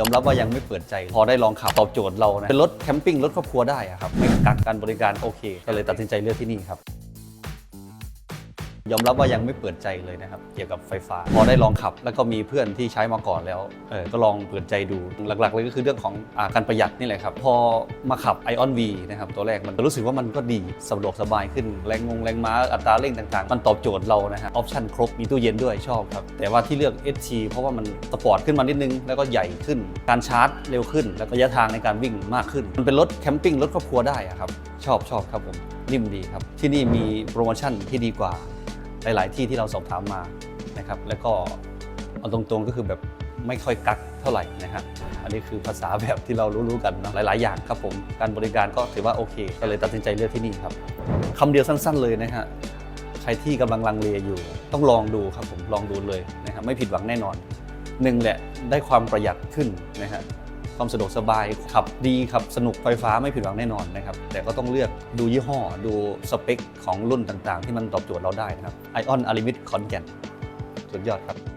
ยอมรับว่ายังไม่เปิดใจ พอได้ลองขับตอบโจทย์เรานะเป็นรถแคมปิ้งรถครอบครัวได้อะครับไม่กักการบริการโอเค ก็เลยตัดสินใจเลือกที่นี่ครับ ยอมรับว่ายังไม่เปิดใจเลยนะครับ เกี่ยวกับไฟฟ้า พอได้ลองขับ แล้วก็มีเพื่อนที่ใช้มาก่อนแล้วเออก็ลองเปิดใจดูหลักๆ เลยก็คือเรื่องของอาการประหยัดนี่แหละครับพอมาขับ Ion V นะครับตัวแรกมันรู้สึกว่ามันก็ดีสะดวกสบายขึ้นแรงงงแรงม้าอัตราเร่งต่างๆ มันตอบโจทย์เรานะฮะออปชั่นครบมีตู้เย็นด้วยชอบครับแต่ว่าที่เลือก ST เพราะว่ามันสปอร์ตขึ้นมานิดนึงแล้วก็ใหญ่ขึ้น การชาร์จเร็วขึ้น แล้วระยะทางในการวิ่งมากขึ้น มันเป็นรถแคมปิ้งรถครอบครัวได้อะครับชอบชอบครับผมนิ่มดีครับ ที่นี่มีโปรโมชั่นที่ดีกว่า หลาย ๆ ที่ที่เราสอบถามมานะครับ แล้วก็เอาตรงๆก็คือแบบไม่ค่อยกักเท่าไหร่นะฮะอันนี้คือภาษาแบบที่เรารู้ๆกันนะหลาย ๆ อย่างครับผม การบริการก็ถือว่าโอเค ก็เลยตัดสินใจเลือกที่นี่ครับคำเดียวสั้น ๆ เลยนะฮะใครที่กำลังลังเลอยู่ ต้องลองดูครับผมลองดูเลยนะครับไม่ผิดหวังแน่นอนหนึ่งแหละได้ความประหยัดขึ้นนะฮะ ความสะดวกสบายขับดีขับสนุกไฟฟ้าไม่ผิดหวังแน่นอนนะครับ แต่ก็ต้องเลือกดูยี่ห้อ ดูสเปคของรุ่นต่างๆ ที่มันตอบโจทย์เราได้นะครับไอออนอลิมิตคอนแก่นสุดยอดครับ